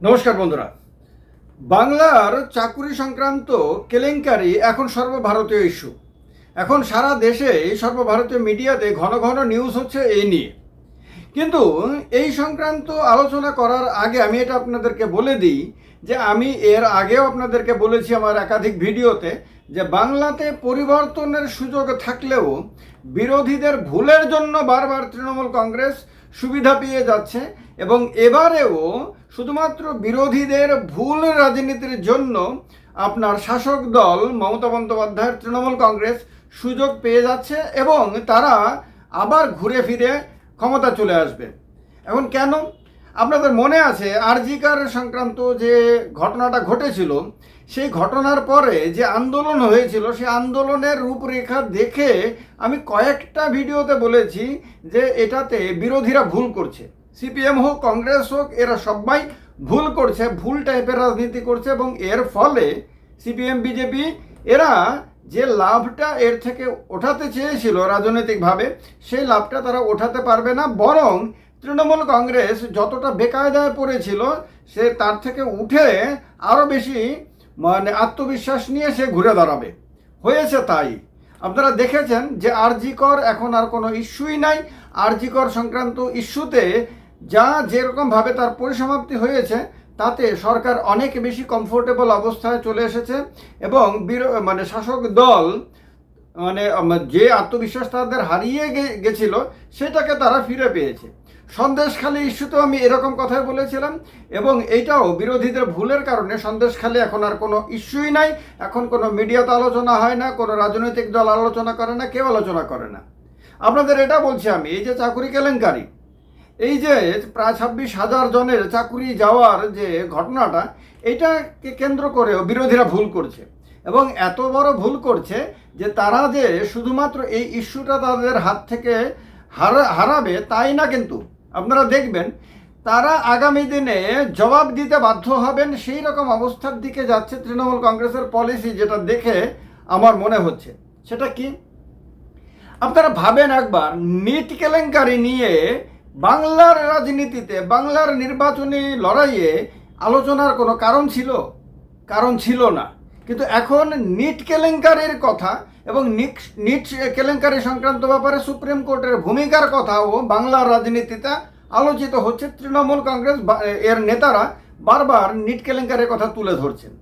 নমস্কার বন্ধুরা। বাংলার চাকুরি সংক্রান্ত কেলেঙ্কারি এখন সর্বভারতীয় ইস্যু। এখন সারা দেশে সর্বভারতীয় মিডিয়াতে ঘন ঘন নিউজ হচ্ছে এই নিয়ে। কিন্তু এই সংক্রান্ত আলোচনা করার আগে আমি এটা আপনাদেরকে বলে দিই যে আমি এর আগেও আপনাদেরকে বলেছি আমার একাধিক ভিডিওতে যে বাংলাতে পরিবর্তনের সুযোগ থাকলেও বিরোধীদের ভুলের জন্য বারবার তৃণমূল কংগ্রেস সুবিধা পেয়ে যাচ্ছে। এবং এবারেও শুধুমাত্র বিরোধীদের ভুল রাজনীতির জন্য আপনার শাসক দল, মমতা বন্দ্যোপাধ্যায়ের তৃণমূল কংগ্রেস সুযোগ পেয়ে যাচ্ছে এবং তারা আবার ঘুরে ফিরে ক্ষমতা চলে আসবে। এখন কেন? আপনাদের মনে আছে আরজিকার সংক্রান্ত যে ঘটনাটা ঘটেছিল, সেই ঘটনার পরে যে আন্দোলন হয়েছিল, সেই আন্দোলনের রূপরেখা দেখে আমি কয়েকটা ভিডিওতে বলেছি যে এটাতে বিরোধীরা ভুল করছে। সিপিএম হোক, কংগ্রেস হোক, এরা সবাই ভুল করছে, ভুল টাইপের রাজনীতি করছে এবং এর ফলে সিপিএম বিজেপি এরা যে লাভটা এর থেকে ওঠাতে চেয়েছিল রাজনৈতিকভাবে, সেই লাভটা তারা ওঠাতে পারবে না। বরং তৃণমূল কংগ্রেস যতটা বেকায়দায় পড়েছিল, সে তার থেকে উঠে আরও বেশি মানে আত্মবিশ্বাস নিয়ে সে ঘুরে দাঁড়াবে। হয়েছে তাই। আপনারা দেখেছেন যে আরজিকর এখন আর কোনো ইস্যুই নাই। আরজিকর সংক্রান্ত ইস্যুতে যা যেরকমভাবে তার পরিসমাপ্তি হয়েছে, তাতে সরকার অনেক বেশি কমফোর্টেবল অবস্থায় চলে এসেছে এবং মানে শাসক দল মানে যে আত্মবিশ্বাস তাদের হারিয়ে গেছিল, সেটাকে তারা ফিরে পেয়েছে। সন্দেশখালী ইস্যুতেও আমি এরকম কথাই বলেছিলাম এবং এইটাও বিরোধীদের ভুলের কারণে সন্দেশখালী এখন আর কোনো ইস্যুই নাই, এখন কোনো মিডিয়াতে আলোচনা হয় না, কোনো রাজনৈতিক দল আলোচনা করে না, কেউ আলোচনা করে না। আপনাদের এটা বলছি আমি, এই যে চাকুরি কেলেঙ্কারি এই যে প্রায় ছাব্বিশ হাজার জনের চাকুরি যাওয়ার যে ঘটনাটা, এটাকে কেন্দ্র করেও বিরোধীরা ভুল করছে। এবং এত বড় ভুল করছে যে তারা যে শুধুমাত্র এই ইস্যুটা তাদের হাত থেকে হারা, হারাবে, তাই না কিন্তু? আপনারা দেখবেন, তারা আগামী দিনে জবাব দিতে বাধ্য হবেন, সেই রকম অবস্থার দিকে যাচ্ছে তৃণমূল কংগ্রেসের পলিসি যেটা দেখে আমার মনে হচ্ছে। সেটা কি? আপনারা ভাবেন একবার, নিট কেলেঙ্কারি নিয়ে বাংলার রাজনীতিতে, বাংলার নির্বাচনী লড়াইয়ে আলোচনার কোনো কারণ ছিল? কারণ ছিল না। কিন্তু এখন নিট কেলেঙ্কারির কথা এবং নিট নিট কেলেঙ্কারি সংক্রান্ত ব্যাপারে সুপ্রিম কোর্টের ভূমিকার কথাও বাংলার রাজনীতিতে আলোচিত হচ্ছে। তৃণমূল কংগ্রেস এর নেতারা বারবার নিট কেলেঙ্কারির কথা তুলে ধরছেন।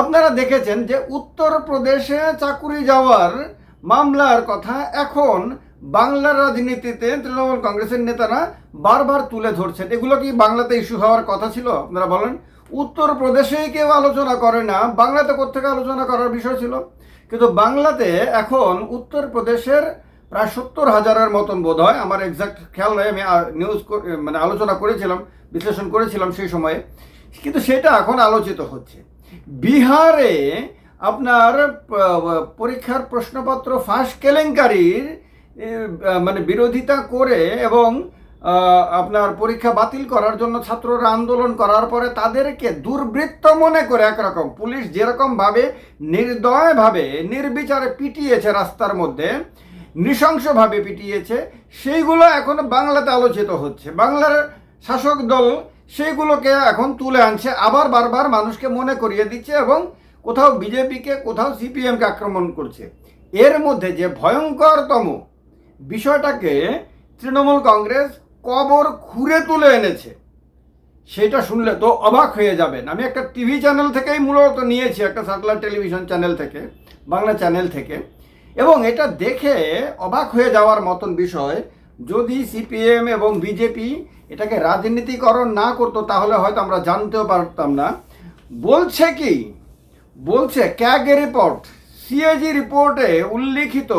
আপনারা দেখেছেন যে উত্তরপ্রদেশে চাকুরি যাওয়ার মামলার কথা এখন বাংলার রাজনীতিতে তৃণমূল কংগ্রেসের নেতারা বারবার তুলে ধরছেন। এগুলো কি বাংলাতে ইস্যু হওয়ার কথা ছিল? আপনারা বলেন। উত্তরপ্রদেশেই কেউ আলোচনা করে না, বাংলাতে কোথেকে আলোচনা করার বিষয় ছিল? কিন্তু বাংলাতে এখন উত্তরপ্রদেশের প্রায় সত্তর হাজারের মতন বোধ হয় আমার এক্সাক্ট খেয়াল নয় আমি নিউজ মানে আলোচনা করেছিলাম, বিশ্লেষণ করেছিলাম সেই সময়ে, কিন্তু সেটা এখন আলোচিত হচ্ছে। বিহারে আপনার পরীক্ষার প্রশ্নপত্র ফাঁস কেলেঙ্কারির মানে বিরোধিতা করে এবং আপনার পরীক্ষা বাতিল করার জন্য ছাত্ররা আন্দোলন করার পরে তাদেরকে দুর্বৃত্ত মনে করে একরকম। পুলিশ যেরকমভাবে নির্দয়ভাবে, নির্বিচারে পিটিয়েছে রাস্তার মধ্যে, নৃশংসভাবে পিটিয়েছে, সেইগুলো এখন বাংলাতে আলোচিত হচ্ছে। বাংলার শাসক দল সেইগুলোকে এখন তুলে আনছে, আবার বারবার মানুষকে মনে করিয়ে দিচ্ছে এবং কোথাও বিজেপিকে, কোথাও সিপিএমকে আক্রমণ করছে। এর মধ্যে যে ভয়ঙ্করতম বিষয়টাকে তৃণমূল কংগ্রেস কবর খুঁড়ে তুলে এনেছে। সেটা শুনলে তো অবাক হয়ে যাবেন। আমি একটা টিভি চ্যানেল থেকেই মূলত নিয়েছি, একটা স্যাটেলাইট টেলিভিশন চ্যানেল থেকে, বাংলা চ্যানেল থেকে। এবং এটা দেখে অবাক হয়ে যাওয়ার মতন বিষয়, যদি সিপিএম এবং বিজেপি এটাকে রাজনীতিকরণ না করতো, তাহলে হয়তো আমরা জানতেও পারতাম না। বলছে কি? বলছে, ক্যাগ রিপোর্ট সিএজি রিপোর্টে উল্লিখিত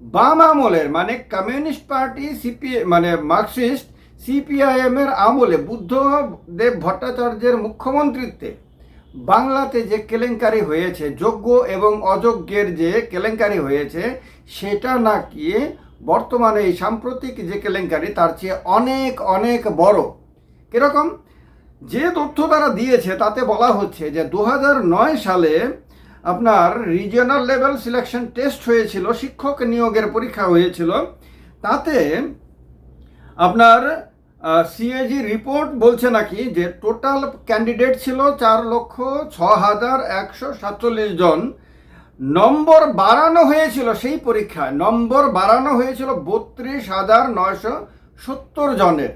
বাম আমলের মানে কমিউনিস্ট পার্টি, সিপি মানে মার্কসিস্ট সিপিআইএম এর আমলে বুদ্ধদেব ভট্টাচার্যের মুখ্যমন্ত্রীত্বে। বাংলাতে যে কেলেঙ্কারি হয়েছে, যোগ্য এবং অযোগ্যের যে কেলেঙ্কারি হয়েছে, সেটা নাকি বর্তমানে এই সাম্প্রতিক যে কেলেঙ্কারি, তার চেয়ে অনেক অনেক বড়। কীরকম? যে তথ্য তারা দিয়েছে, তাতে বলা হচ্ছে যে দু হাজার নয় সালে আপনার রিজিয়নাল লেভেল সিলেকশন টেস্ট হয়েছিল, শিক্ষক নিয়োগের পরীক্ষা হয়েছিল। তাতে আপনার সিএজি রিপোর্ট বলছে নাকি যে টোটাল ক্যান্ডিডেট ছিল চার লক্ষ ছ হাজার একশো সাতচল্লিশ জন। নম্বর বাড়ানো হয়েছিল সেই পরীক্ষায়, নম্বর বাড়ানো হয়েছিল বত্রিশ হাজার নয়শো সত্তর জনের।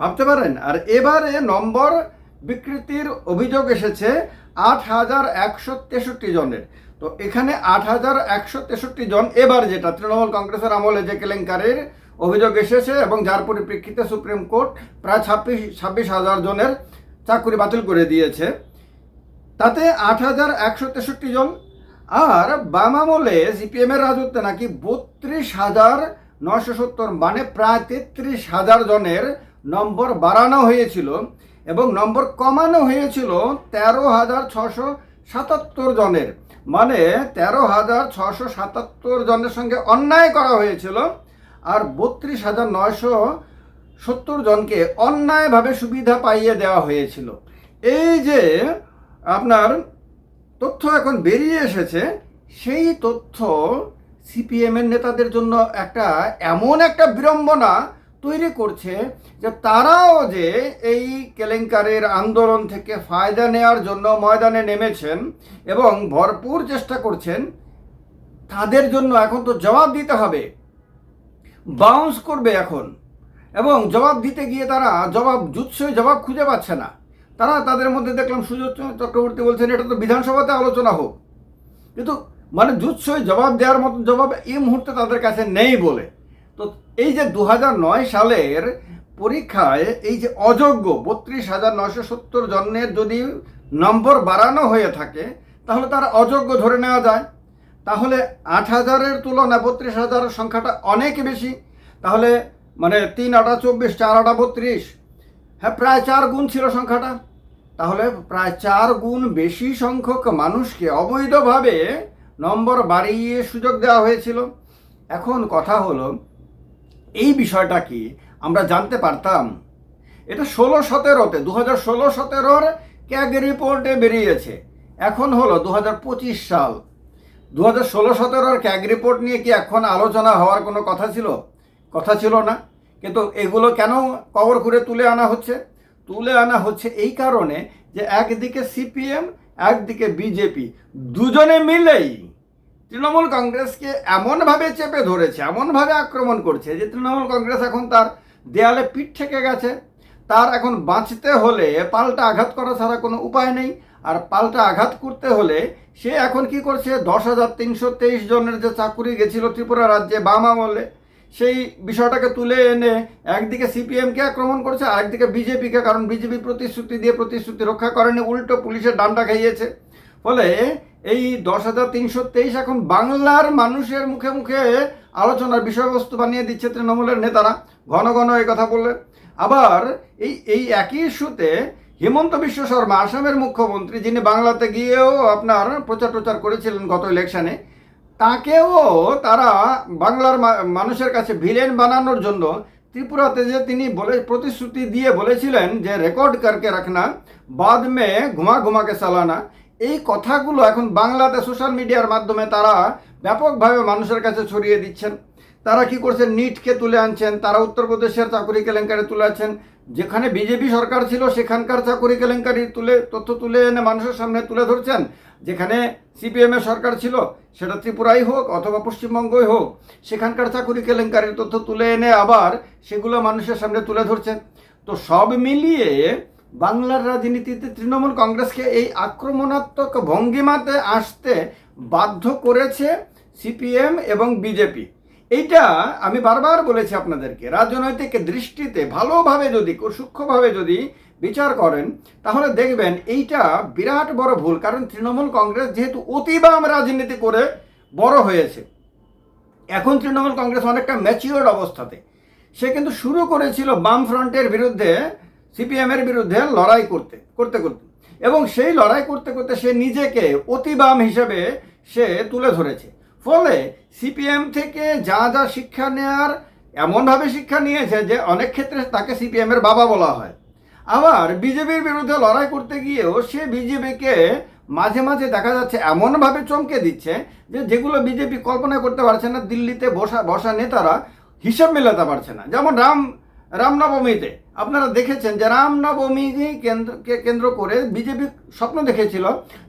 ভাবতে পারেন? আর এবারে নম্বর বিকৃতির অভিযোগ এসেছে আট হাজার একশো তেষট্টি জনের। তো এখানে আট হাজার একশো তেষট্টি জন এবার যেটা তৃণমূল কংগ্রেসের আমলে যে কেলেঙ্কারির অভিযোগ এসেছে এবং যার পরিপ্রেক্ষিতে সুপ্রিম কোর্ট প্রায় ছাব্বিশ ছাব্বিশ হাজার জনের চাকরি বাতিল করে দিয়েছে। তাতে আট হাজার একশো তেষট্টি জন। আর বাম আমলে সিপিএমের রাজত্বে নাকি বত্রিশ হাজার নশো সত্তর মানে প্রায় তেত্রিশ হাজার জনের নম্বর বাড়ানো হয়েছিল। এবং নম্বর কমানো হয়েছিল তেরো হাজার ছশো সাতাত্তর জনের। মানে তেরো হাজার ছশো সাতাত্তর জনের সঙ্গে অন্যায় করা হয়েছিল আর বত্রিশ হাজার নয়শো সত্তর জনকে অন্যায়ভাবে সুবিধা পাইয়ে দেওয়া হয়েছিল। এই যে আপনার তথ্য এখন বেরিয়ে এসেছে, সেই তথ্য সিপিএমের নেতাদের জন্য একটা এমন একটা বিড়ম্বনা তৈরি করছে যে তারাও যে এই কেলেঙ্কারের আন্দোলন থেকে ফায়দা নেওয়ার জন্য ময়দানে নেমেছেন এবং ভরপুর চেষ্টা করছেন, তাদের জন্য এখন তো জবাব দিতে হবে। বাউন্স করবে এখন। এবং জবাব দিতে গিয়ে তারা জবাব জুৎসই জবাব খুঁজে পাচ্ছে না। তারা তাদের মধ্যে দেখলাম সুযোগ চক্রবর্তী বলছেন, এটা তো বিধানসভাতে আলোচনা হোক। কিন্তু মানে জুৎসই জবাব দেওয়ার মতো জবাব এই মুহূর্তে তাদের কাছে নেই বলে। এই যে দু সালের পরীক্ষায় এই যে অযোগ্য বত্রিশ হাজার নশো সত্তর জনের যদি নম্বর বাড়ানো হয়ে থাকে, তাহলে তার অযোগ্য ধরে নেওয়া যায়। তাহলে আট হাজারের তুলনায় বত্রিশ হাজারের সংখ্যাটা অনেক বেশি। তাহলে মানে তিন আটা চব্বিশ, চার আটা বত্রিশ হ্যাঁ প্রায় চার গুণ ছিল সংখ্যাটা। তাহলে প্রায় চার গুণ বেশি সংখ্যক মানুষকে অবৈধভাবে নম্বর বাড়িয়ে সুযোগ দেওয়া হয়েছিল। এখন কথা হলো এই বিষয়টা কি আমরা জানতে পারতাম? এটা ষোলো সতেরোতে দু হাজার ষোলো সতেরোর ক্যাগ রিপোর্টে বেরিয়েছে। এখন হলো দু হাজার পঁচিশ সাল। দু হাজার ষোলো সতেরোর ক্যাগ রিপোর্ট নিয়ে কি এখন আলোচনা হওয়ার কোনো কথা ছিল? কথা ছিল না। কিন্তু এগুলো কেন কবর করে তুলে আনা হচ্ছে? তুলে আনা হচ্ছে এই কারণে যে একদিকে সিপিএম, একদিকে বিজেপি, দুজনে মিলেই তৃণমূল কংগ্রেসকে এমনভাবে চেপে ধরেছে, এমনভাবে আক্রমণ করছে যে তৃণমূল কংগ্রেস এখন তার দেয়ালে পিঠ ঠেকে গেছে। তার এখন বাঁচতে হলে পাল্টা আঘাত করা ছাড়া কোনো উপায় নেই। আর পাল্টা আঘাত করতে হলে সে এখন কি করছে? দশ হাজার তিনশো তেইশ জনের যে চাকুরি গেছিল ত্রিপুরা রাজ্যে বাম আমলে, সেই বিষয়টাকে তুলে এনে একদিকে সিপিএমকে আক্রমণ করছে আর একদিকে বিজেপিকে, কারণ বিজেপি প্রতিশ্রুতি দিয়ে প্রতিশ্রুতি রক্ষা করেনি, উল্টো পুলিশের ডান্ডা খাইয়েছে। ফলে এই দশ হাজার তিনশো তেইশ এখন বাংলার মানুষের মুখে মুখে আলোচনার বিষয়বস্তু বানিয়ে দিচ্ছে তৃণমূলের নেতারা। ঘন ঘন এই কথা বললে। আবার এই এই একই ইস্যুতে হিমন্ত বিশ্ব শর্মা, আসামের মুখ্যমন্ত্রী, যিনি বাংলাতে গিয়েও আপনার প্রচার প্রচার করেছিলেন গত ইলেকশনে, তাকেও তারা বাংলার মানুষের কাছে ভিলেন বানানোর জন্য ত্রিপুরাতে যে তিনি বলে, প্রতিশ্রুতি দিয়ে বলেছিলেন যে রেকর্ড করকে রাখনা বাদ মে ঘুমা ঘুমাকে চালানা এই কথাগুলো এখন বাংলাতে সোশ্যাল মিডিয়ার মাধ্যমে তারা ব্যাপকভাবে মানুষের কাছে ছড়িয়ে দিচ্ছেন। তারা কি করছেন? নিটকে তুলে আনছেন। তারা উত্তরপ্রদেশের চাকুরি কেলেঙ্কারি তুলে আছেন যেখানে বিজেপি সরকার ছিল, সেখানকার চাকুরি কেলেঙ্কারি তুলে, তথ্য তুলে এনে মানুষের সামনে তুলে ধরছেন। যেখানে সিপিএমের সরকার ছিল, সেটা ত্রিপুরাই হোক অথবা পশ্চিমবঙ্গই হোক, সেখানকার চাকুরি কেলেঙ্কারির তথ্য তুলে এনে আবার সেগুলো মানুষের সামনে তুলে ধরছেন। তো সব মিলিয়ে বাংলার রাজনীতিতে তৃণমূল কংগ্রেসকে এই আক্রমণাত্মক ভঙ্গিমাতে আসতে বাধ্য করেছে সিপিএম এবং বিজেপি। এইটা আমি বারবার বলেছি আপনাদেরকে, রাজনৈতিক দৃষ্টিতে ভালোভাবে যদি সূক্ষ্মভাবে যদি বিচার করেন, তাহলে দেখবেন এইটা বিরাট বড় ভুল, কারণ তৃণমূল কংগ্রেস যেহেতু অতিবাম রাজনীতি করে বড় হয়েছে। এখন তৃণমূল কংগ্রেস অনেকটা ম্যাচিওর্ড অবস্থাতে। সে কিন্তু শুরু করেছিল বাম ফ্রন্টের বিরুদ্ধে সিপিএমের বিরুদ্ধে লড়াই করতে করতে করতে। এবং সেই লড়াই করতে করতে সে নিজেকে অতি বাম হিসেবে সে তুলে ধরেছে। ফলে সিপিএম থেকে যা যা শিক্ষা নেয়ার, এমনভাবে শিক্ষা নিয়েছে যে অনেক ক্ষেত্রে তাকে সিপিএমের বাবা বলা হয়। আবার বিজেপির বিরুদ্ধে লড়াই করতে গিয়েও সে বিজেপিকে মাঝে মাঝে দেখা যাচ্ছে এমনভাবে চমকে দিচ্ছে যে যেগুলো বিজেপি কল্পনা করতে পারছে না, দিল্লিতে বসা বসা নেতারা হিসাব মেলাতে পারছে না। যেমন রাম, রামনবমীতে আপনারা দেখেছেন যে রামনবমী কেন্দ্রকে কেন্দ্র করে বিজেপি স্বপ্ন দেখেছিল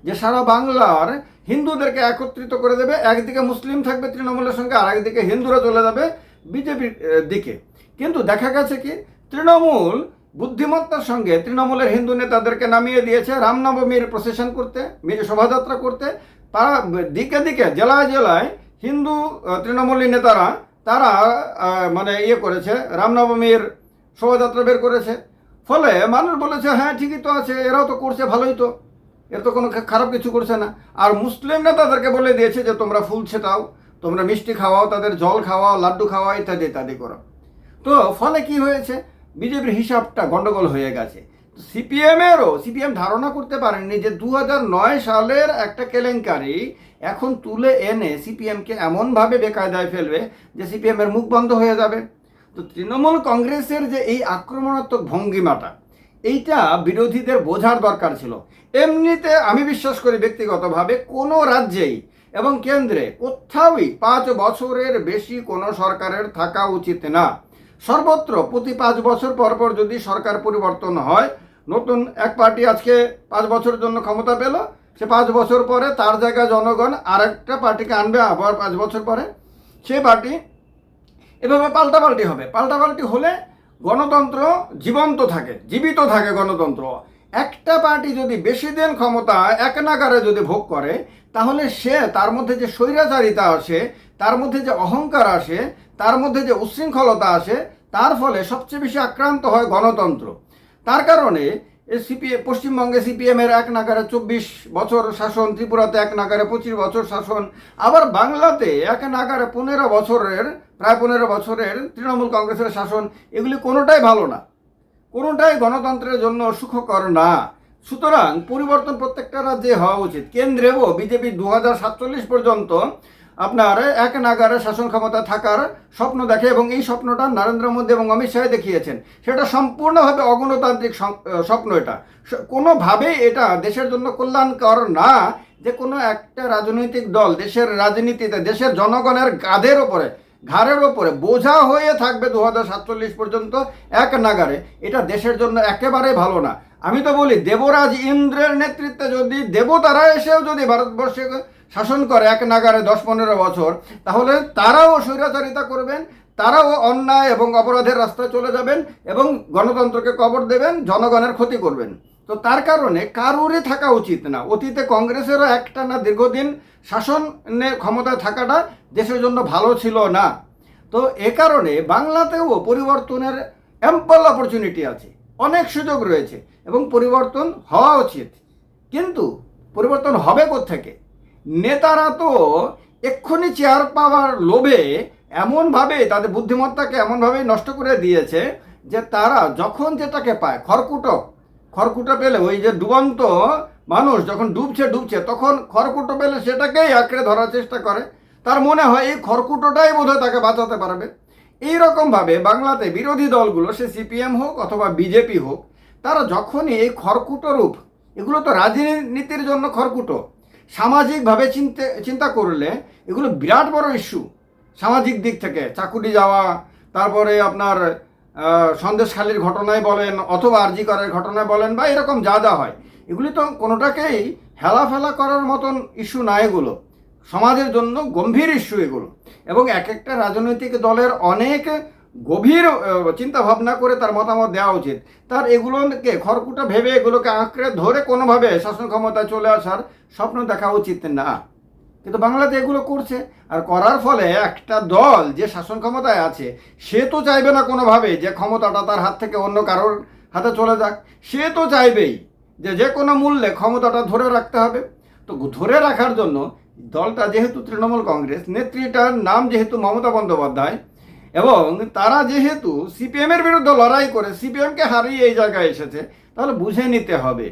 যে সারা বাংলার হিন্দুদেরকে একত্রিত করে দেবে, একদিকে মুসলিম থাকবে তৃণমূলের সঙ্গে, আর একদিকে হিন্দুরা চলে যাবে বিজেপির দিকে। কিন্তু দেখা গেছে কি, তৃণমূল বুদ্ধিমত্তার সঙ্গে তৃণমূলের হিন্দু নেতাদেরকে নামিয়ে দিয়েছে রামনবমীর প্রসেশন করতে শোভাযাত্রা করতে। তারা দিকে দিকে, জেলায় জেলায় হিন্দু তৃণমূলী নেতারা, তারা মানে ইয়ে করেছে রামনবমীর শোভাযাত্রা বের করেছে। ফলে মানুষ বলেছে হ্যাঁ ঠিকই তো আছে, এরাও তো করছে, ভালোই তো। এর তো কোনো খারাপ কিছু করছে না। আর মুসলিম নেতাদেরকে বলে দিয়েছে যে, তোমরা ফুল ছেটাও, তোমরা মিষ্টি খাওয়াও, তাদের জল খাওয়াও, লাড্ডু খাওয়াও, ইত্যাদি ইত্যাদি করো। তো ফলে কি হয়েছে? বিজেপির হিসাবটা গন্ডগোল হয়ে গেছে। সিপিএমেরও, সিপিএম ধারণা করতে পারেননি যে দু সালের একটা কেলেঙ্কারি এখন তুলে এনে সিপিএমকে এমনভাবে বেকায়দায় ফেলবে যে, সিপিএমের মুখ বন্ধ হয়ে যাবে। তো তৃণমূল কংগ্রেসের যে এই আক্রমণাত্মক ভঙ্গিমাটা, এইটা বিরোধীদের বোঝার দরকার ছিল। এমনিতে আমি বিশ্বাস করি ব্যক্তিগতভাবে কোনো রাজ্যেই এবং কেন্দ্রে কোথাওই পাঁচ বছরের বেশি কোনো সরকারের থাকা উচিত না। সর্বত্র প্রতি পাঁচ বছর পর পর যদি সরকার পরিবর্তন হয়, নতুন এক পার্টি আজকে পাঁচ বছরের জন্য ক্ষমতা পেল, সে পাঁচ বছর পরে তার জায়গায় জনগণ আরেকটা পার্টিকে আনবে আবার পাঁচ বছর পরে। সে পার্টি এভাবে পাল্টাপাল্টি হবে। পাল্টাপাল্টি হলে গণতন্ত্র জীবন্ত থাকে, জীবিত থাকে গণতন্ত্র। একটা পার্টি যদি বেশি দিন ক্ষমতা, এক নাগারে যদি ভোগ করে, তাহলে সে তার মধ্যে যে স্বৈরাচারিতা আসে, তার মধ্যে যে অহংকার আসে, তার মধ্যে যে উচ্ছৃঙ্খলতা আসে, তার ফলে সবচেয়ে বেশি আক্রান্ত হয় গণতন্ত্র। তার কারণে সিপিএ, পশ্চিমবঙ্গে সিপিএমের এক নাগারে চব্বিশ বছর শাসন, ত্রিপুরাতে এক নাগারে পঁচিশ বছর শাসন, আবার বাংলাতে এক নাগারে পনেরো বছরের, প্রায় পনেরো বছরের তৃণমূল কংগ্রেসের শাসন, এগুলি কোনোটাই ভালো না। কোনোটাই গণতন্ত্রের জন্য সুখকর না। সুতরাং পরিবর্তন প্রত্যেকটা রাজ্যে হওয়া উচিত। কেন্দ্রেও বিজেপি দু হাজার সাতচল্লিশ পর্যন্ত আপনার এক নাগারে শাসন ক্ষমতা থাকার স্বপ্ন দেখে এবং এই স্বপ্নটা নরেন্দ্র মোদী এবং অমিত শাহ দেখিয়েছেন। সেটা সম্পূর্ণভাবে অগণতান্ত্রিক স্বপ্ন এটা। কোনোভাবেই এটা দেশের জন্য কল্যাণকর না যে কোনো একটা রাজনৈতিক দল দেশের রাজনীতিতে, দেশের জনগণের গাধের ওপরে, ঘাড়ের ওপরে বোঝা হয়ে থাকবে দু হাজার সাতচল্লিশ পর্যন্ত এক নাগারে। এটা দেশের জন্য একেবারে ভালো না। আমি তো বলি, দেবরাজ ইন্দ্রের নেতৃত্বে যদি দেবতারা এসেও যদি ভারতবর্ষে শাসন করে এক নাগারে দশ পনেরো বছর, তাহলে তারাও স্বৈরাচারিতা করবেন, তারাও অন্যায় এবং অপরাধের রাস্তায় চলে যাবেন এবং গণতন্ত্রকে কবর দেবেন, জনগণের ক্ষতি করবেন। তো তার কারণে কারোরই থাকা উচিত না। অতীতে কংগ্রেসেরও একটা না দীর্ঘদিন শাসনে ক্ষমতায় থাকাটা দেশের জন্য ভালো ছিল না। তো এ কারণে বাংলাতেও পরিবর্তনের অ্যাম্পল অপরচুনিটি আছে। অনেক সুযোগ রয়েছে এবং পরিবর্তন হওয়া উচিত। কিন্তু পরিবর্তন হবে থেকে নেতারা তো এক্ষুনি চেয়ার পাওয়ার লোভে এমনভাবে তাদের বুদ্ধিমত্তাকে এমনভাবে নষ্ট করে দিয়েছে যে তারা যখন যেটাকে পায়, খড়কুটো খড়কুটো পেলে ওই যে ডুবন্ত মানুষ যখন ডুবছে ডুবছে, তখন খড়কুটো পেলে সেটাকেই আঁকড়ে ধরার চেষ্টা করে। তার মনে হয় এই খড়কুটোটাই বোধহয় তাকে বাঁচাতে পারবে। এই রকমভাবে বাংলাতে বিরোধী দলগুলো, সে সিপিএম হোক অথবা বিজেপি হোক, তারা যখনই এই খড়কুটো রূপ, এগুলো তো রাজনীতির জন্য খড়কুটো সামাজিকভাবে চিন্তা চিন্তা করলে এগুলো বিরাট বড় ইস্যু সামাজিক দিক থেকে চাকুরি যাওয়া, তারপরে আপনার সন্দেশখালির ঘটনায় বলেন অথবা আরজি করার ঘটনায় বলেন বা এরকম যা যা হয়, এগুলি তো কোনোটাকেই হেলাফেলা করার মতন ইস্যু না এগুলো। সমাজের জন্য গম্ভীর ইস্যু এগুলো। এবং এক একটা রাজনৈতিক দলের অনেক গভীর চিন্তা ভাবনা করে তার মতামত দেওয়া উচিত। তার এগুলোকে, খড়কুটা ভেবে এগুলোকে আঁকড়ে ধরে কোনোভাবে শাসন ক্ষমতায় চলে আসার স্বপ্ন দেখা উচিত না। কিন্তু বাংলাতে এগুলো করছে। আর করার ফলে একটা দল যে শাসন ক্ষমতায় আছে, সে তো চাইবে না কোনোভাবে যে ক্ষমতাটা তার হাত থেকে অন্য কারোর হাতে চলে যাক। সে তো চাইবেই যে যে কোনো মূল্যে ক্ষমতাটা ধরে রাখতে হবে। তো ধরে রাখার জন্য দলটা যেহেতু তৃণমূল কংগ্রেস, নেত্রীটার নাম যেহেতু মমতা বন্দ্যোপাধ্যায় এবং তারা যেহেতু সিপিএমের বিরুদ্ধে লড়াই করে সিপিএমকে হারিয়ে এই জায়গায় এসেছে, তাহলে বুঝে নিতে হবে।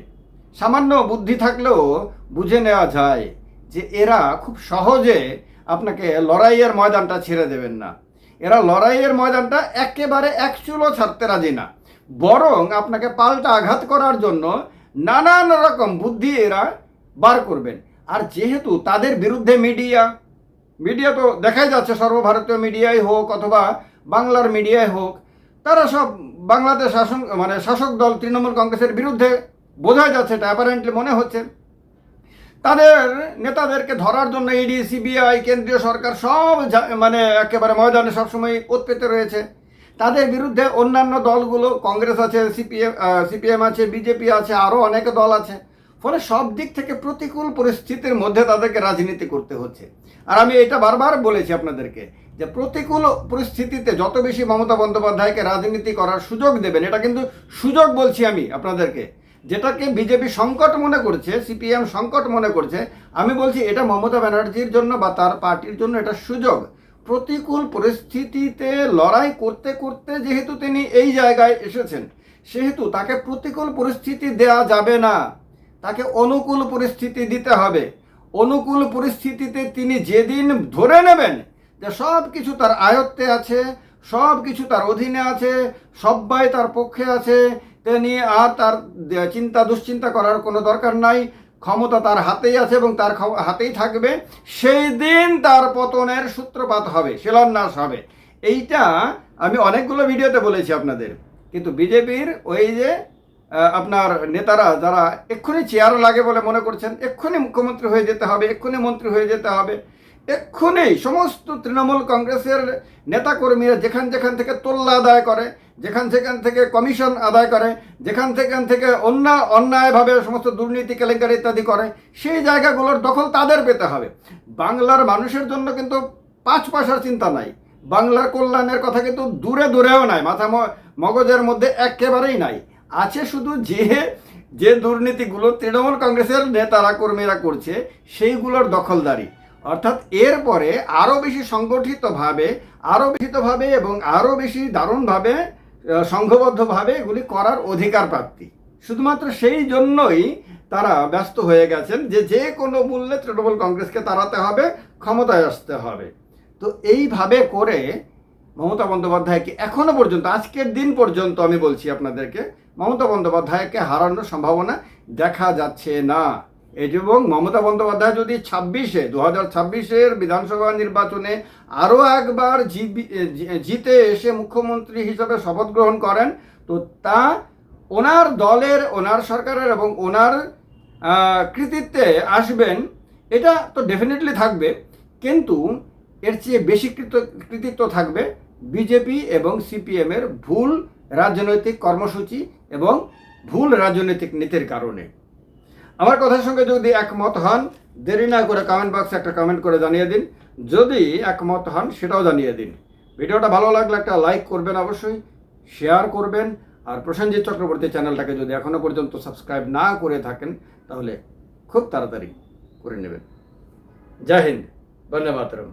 সামান্য বুদ্ধি থাকলেও বুঝে নেওয়া যায় যে এরা খুব সহজে আপনাকে লড়াইয়ের ময়দানটা ছেড়ে দেবেন না। এরা লড়াইয়ের ময়দানটা একেবারে এক চুলো ছাড়তে রাজি না। বরং আপনাকে পাল্টা আঘাত করার জন্য নানান রকম বুদ্ধি এরা বার করবেন। আর যেহেতু তাদের বিরুদ্ধে মিডিয়া মিডিয়া তো দেখাই যাচ্ছে, সর্বভারতীয় মিডিয়াই হোক অথবা বাংলার মিডিয়াই হোক, তারা সব বাংলাদেশ শাসন মানে শাসক দল তৃণমূল কংগ্রেসের বিরুদ্ধে বোঝা যাচ্ছে এটা অ্যাপারেন্টলি মনে হচ্ছে। তাদের নেতাদেরকে ধরার জন্য ইডি সিবিআই কেন্দ্রীয় সরকার সব মানে একেবারে ময়দানে সবসময় উৎপেতে রয়েছে। তাদের বিরুদ্ধে অন্যান্য দলগুলো, কংগ্রেস আছে সিপিএম সিপিএম আছে বিজেপি আছে আরও অনেক দল আছে। ফলে সব দিক থেকে প্রতিকূল পরিস্থিতির মধ্যে তাদেরকে রাজনীতি করতে হচ্ছে। আর আমি এটা বারবার বলেছি আপনাদেরকে যে প্রতিকূল পরিস্থিতিতে যত বেশি মমতা বন্দ্যোপাধ্যায়কে রাজনীতি করার সুযোগ দেবেন, এটা কিন্তু সুযোগ বলছি আমি আপনাদেরকে, যেটাকে বিজেপি সংকট মনে করছে, সিপিএম সংকট মনে করছে, আমি বলছি এটা মমতা ব্যানার্জির জন্য বা তার পার্টির জন্য এটা সুযোগ। প্রতিকূল পরিস্থিতিতে লড়াই করতে করতে যেহেতু তিনি এই জায়গায় এসেছেন, সেহেতু তাকে প্রতিকূল পরিস্থিতি দেয়া যাবে না। তাকে অনুকূল পরিস্থিতি দিতে হবে। অনুকূল পরিস্থিতিতে তিনি যেদিন ধরে নেবেন যে সব কিছু তার আয়ত্তে আছে সব কিছু তার অধীনে আছে সবাই তার পক্ষে আছে, তিনি আর তার চিন্তা দুশ্চিন্তা করার কোনো দরকার নাই, ক্ষমতা তার হাতেই আছে এবং তার হাতেই থাকবে, সেই দিন তার পতনের সূত্রপাত হবে, শিলান্যাস হবে। এইটা আমি অনেকগুলো ভিডিওতে বলেছি আপনাদের। কিন্তু বিজেপির ওই যে আপনার নেতারা যারা এক্ষুনি চেয়ার লাগে বলে মনে করছেন, এক্ষুনি মুখ্যমন্ত্রী হয়ে যেতে হবে, এক্ষুনি মন্ত্রী হয়ে যেতে হবে, এক্ষুনি সমস্ত তৃণমূল কংগ্রেসের নেতাকর্মীরা যেখান যেখান থেকে তোল্লা আদায় করে, যেখান সেখান থেকে কমিশন আদায় করে, যেখান সেখান থেকে অন্য অন্যায়ভাবে সমস্ত দুর্নীতি, কেলেঙ্কারি ইত্যাদি করে, সেই জায়গাগুলোর দখল তাদের পেতে হবে। বাংলার মানুষের জন্য কিন্তু পাঁচ পয়সার চিন্তা নাই। বাংলার কল্যাণের কথা কিন্তু দূরে দূরেও নাই, মাথা মগজের মধ্যে একেবারেই নাই। আছে শুধু যে যে দুর্নীতিগুলো তৃণমূল কংগ্রেসের নেতারা, কর্মীরা করছে, সেইগুলোর দখলদারি। অর্থাৎ এরপরে আরও বেশি সংগঠিতভাবে আরও বেশিতভাবে এবং আরও বেশি দারুণভাবে সংঘবদ্ধভাবে এগুলি করার অধিকার প্রাপ্তি। শুধুমাত্র সেই জন্যই তারা ব্যস্ত হয়ে গেছেন যে যে কোনো মূল্যে তৃণমূল কংগ্রেসকে তাড়াতে হবে, ক্ষমতায় আসতে হবে। তো এইভাবে করে মমতা বন্দ্যোপাধ্যায়কে এখনও পর্যন্ত, আজকের দিন পর্যন্ত আমি বলছি আপনাদেরকে মমতা বন্দ্যোপাধ্যায়কে হারানোর সম্ভাবনা দেখা যাচ্ছে না। এবং মমতা বন্দ্যোপাধ্যায় যদি ছাব্বিশে দু হাজার ছাব্বিশের বিধানসভা নির্বাচনে আরও একবার জিতে এসে মুখ্যমন্ত্রী হিসাবে শপথ গ্রহণ করেন, তো তা ওনার দলের, ওনার সরকারের এবং ওনার কৃতিত্বে আসবেন, এটা তো ডেফিনেটলি থাকবে। কিন্তু এর চেয়ে বেশি কৃত- কৃতিত্ব থাকবে বিজেপি এবং সিপিএমের ভুল রাজনৈতিক কর্মসূচি এবং ভুল রাজনৈতিক নীতির কারণে। আমার কথার সঙ্গে যদি একমত হন, দেরি না করে কমেন্ট বক্সে একটা কমেন্ট করে জানিয়ে দিন। যদি একমত হন, সেটাও জানিয়ে দিন। ভিডিওটা ভালো লাগলে একটা লাইক করবেন অবশ্যই শেয়ার করবেন, আর প্রসেনজিৎ চক্রবর্তী চ্যানেলটাকে যদি এখনও পর্যন্ত সাবস্ক্রাইব না করে থাকেন, তাহলে খুব তাড়াতাড়ি করে নেবেন। জয় হিন্দ, বন্দে মাতরম।